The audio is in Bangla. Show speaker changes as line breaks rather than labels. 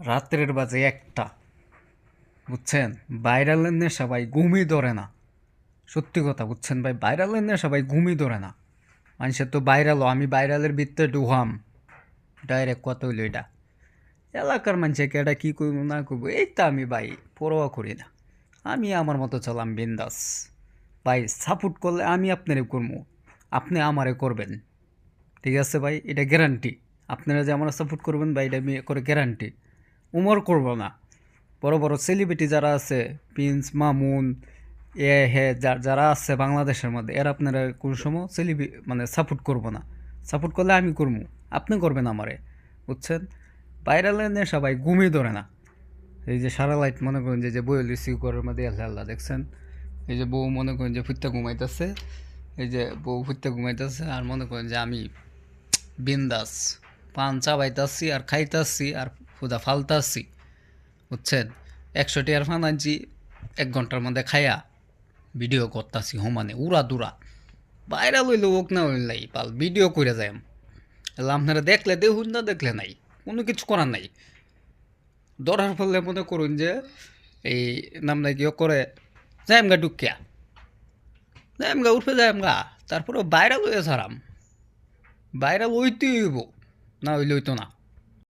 রাত্রের বাজে একটা। বুঝছেন? ভাইরালের নেশা ভাই ঘুমই ধরে না। সত্যি কথা, বুঝছেন ভাই? ভাইরালের নেশা ভাই ঘুমই ধরে না। মানুষের তো ভাইরালও আমি ভাইরালের ভিতরে ডুহাম ডাইরেক্ট কত হইল এটা। এলাকার মানুষকে এটা কী করব না করব এই তো আমি ভাই, পরোয়া করি না। আমি আমার মতো চলাম বিন্দাস। ভাই, সাপোর্ট করলে আমি আপনারে করব। আপনি আমারে করবেন। ঠিক আছে ভাই? এটা গ্যারান্টি আপনারা যে আমার সাপোর্ট করবেন ভাই, এটা আমি করে গ্যারান্টি উমর করব না। বড় বড় সেলিব্রিটি যারা আছে প্রিন্স মামুন এ, হে যারা আছে বাংলাদেশের মধ্যে, এরা আপনারা কোনো সময় সেলিব্রি মানে সাপোর্ট করব না। সাপোর্ট করলে আমি করব আপনি করবেন আমারে, বুঝছেন? ভাইরালের নেশা ভাই ঘুমিয়ে ধরে না। এই যে সারা লাইট মনে করেন যে বইল রিসিভ করার মধ্যে, আল্লাহ আল্লাহ, দেখছেন? এই যে বউ মনে করেন যে, ফুটতে ঘুমাইতেছে। এই যে বউ ফুটতে ঘুমাইতেছে আর মনে করেন যে, আমি বিন্দাস, পান চাবাইতাছি আর খাইতাছি আর ফুদা ফালতাছি বুঝছেন? একশো টিয়ার ফান আনছি, এক ঘণ্টার মধ্যে খাইয়া ভিডিও করতাছি হোমানে, উড়া দুরা বাইরে লইলে ওক না হইলাই পাল ভিডিও করে যাই এলা আপনারা দেখলে দেখুন না দেখলে নাই, কোনো কিছু করার নাই। ধরার ফলে মনে করুন যে, এই নাম নাই ও করে, যাইম গা ডুকিয়া যাইম গা, উঠে যাইম গা তারপরে বাইরে লইয়া ছাড়াম। বাইরে লইতেই হইব, না হইলে হইতো না।